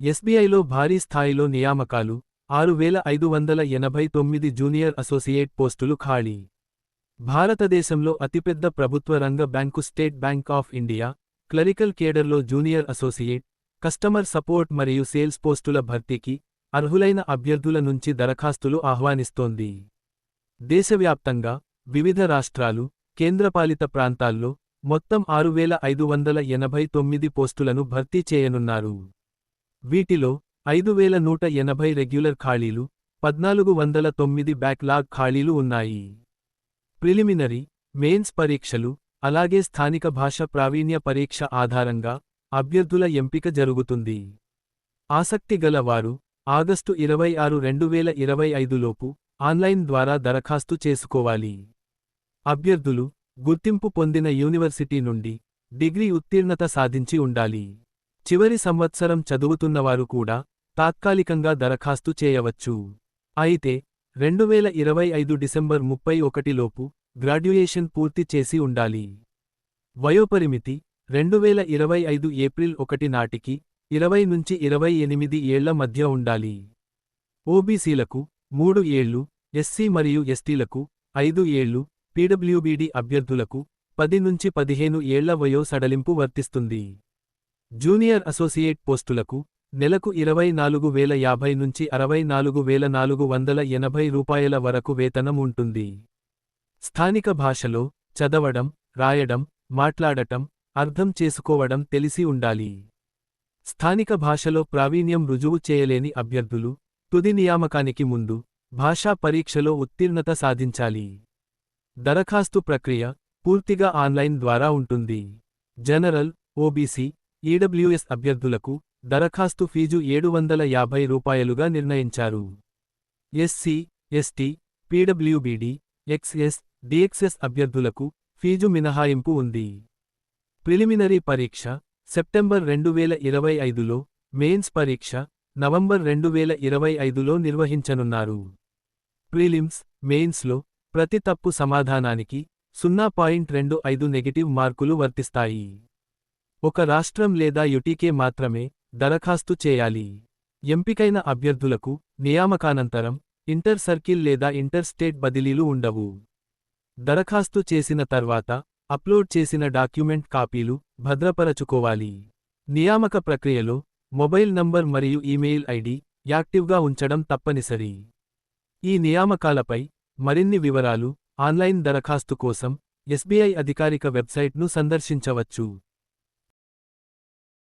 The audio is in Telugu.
ఎస్బీఐలో భారీ స్థాయిలో నియామకాలు ఆరు వేల ఐదు వందల ఎనభై తొమ్మిది జూనియర్ అసోసియేట్ పోస్టులు ఖాళీ. భారతదేశంలో అతిపెద్ద ప్రభుత్వ రంగ bank State Bank of India clerical కేడర్లో junior associate customer support మరియు సేల్స్ పోస్టుల భర్తీకి అర్హులైన అభ్యర్థుల నుంచి దరఖాస్తులు ఆహ్వానిస్తోంది. దేశవ్యాప్తంగా వివిధ రాష్ట్రాలు కేంద్రపాలిత ప్రాంతాల్లో మొత్తం ఆరు వేల ఐదు వందల ఎనభై తొమ్మిది పోస్టులను భర్తీ చేయనున్నారు. వీటిలో ఐదు వేల నూట ఎనభై రెగ్యులర్ ఖాళీలు పద్నాలుగు వందల తొమ్మిది బ్యాక్లాగ్ ఖాళీలు ఉన్నాయి. ప్రిలిమినరీ మెయిన్స్ పరీక్షలు అలాగే స్థానిక భాష ప్రావీణ్య పరీక్ష ఆధారంగా అభ్యర్థుల ఎంపిక జరుగుతుంది. ఆసక్తి గల వారు ఆగస్టు ఇరవై ఆరు రెండు వేల ఇరవై ఐదులోపు ఆన్లైన్ ద్వారా దరఖాస్తు చేసుకోవాలి. అభ్యర్థులు గుర్తింపు పొందిన యూనివర్సిటీ నుండి డిగ్రీ ఉత్తీర్ణత సాధించి ఉండాలి. చివరి సంవత్సరం చదువుతున్నవారు కూడా తాత్కాలికంగా దరఖాస్తు చేయవచ్చు. అయితే రెండువేల ఇరవై ఐదు డిసెంబర్ ముప్పై ఒకటిలోపు గ్రాడ్యుయేషన్ పూర్తి చేసి ఉండాలి. వయోపరిమితి రెండువేల ఇరవై ఐదు ఏప్రిల్ ఒకటి నాటికి ఇరవై నుంచి ఇరవై ఎనిమిది ఏళ్ళ మధ్య ఉండాలి. ఓబీసీలకు మూడు ఏళ్ళు ఎస్సీ మరియు ఎస్టీలకు ఐదు ఏళ్ళు పీడబ్ల్యూబీడీ అభ్యర్థులకు పది నుంచి పదిహేను ఏళ్ళ వయో సడలింపు వర్తిస్తుంది. జూనియర్ అసోసియేట్ పోస్టులకు నెలకు ఇరవై నాలుగు వేల యాభై నుంచి అరవై నాలుగు వేల నాలుగు వందల ఎనభై రూపాయల వరకు వేతనం ఉంటుంది. స్థానిక భాషలో చదవడం రాయడం మాట్లాడటం అర్థం చేసుకోవడం తెలిసి ఉండాలి. స్థానిక భాషలో ప్రావీణ్యం రుజువు చేయలేని అభ్యర్థులు తుది నియామకానికి ముందు భాషా పరీక్షలో ఉత్తీర్ణత సాధించాలి. దరఖాస్తు ప్రక్రియ పూర్తిగా ఆన్లైన్ ద్వారా ఉంటుంది. జనరల్ ఓబీసీ ఈడబ్ల్యూఎస్ అభ్యర్థులకు దరఖాస్తు ఫీజు ఏడు వందల యాభై రూపాయలుగా నిర్ణయించారు. SC ST PWBD XS DXS అభ్యర్థులకు ఫీజు మినహాయింపు ఉంది. ప్రిలిమినరీ పరీక్ష సెప్టెంబర్ రెండు వేల ఇరవై ఐదులో మెయిన్స్ పరీక్ష నవంబర్ రెండు వేల ఇరవై ఐదులో నిర్వహించనున్నారు. ప్రిలిమ్స్ మెయిన్స్లో ప్రతి తప్పు సమాధానానికి సున్నా పాయింట్ రెండు ఐదు నెగటివ్ మార్కులు వర్తిస్తాయి. ఒక రాష్ట్రం లేదా యుటీకే మాత్రమే దరఖాస్తు చేయాలి. ఎంపికైన అభ్యర్థులకు నియామకానంతరం ఇంటర్ సర్కిల్ లేదా ఇంటర్ స్టేట్ బదిలీలు ఉండవు. దరఖాస్తు చేసిన తర్వాత అప్లోడ్ చేసిన డాక్యుమెంట్ కాపీలు భద్రపరచుకోవాలి. నియామక ప్రక్రియలో మొబైల్ నంబర్ మరియు ఈమెయిల్ ఐడి యాక్టివ్గా ఉంచడం తప్పనిసరి. ఈ నియామకాలపై మరిన్ని వివరాలు ఆన్లైన్ దరఖాస్తు కోసం ఎస్బీఐ అధికారిక వెబ్సైట్ను సందర్శించవచ్చు.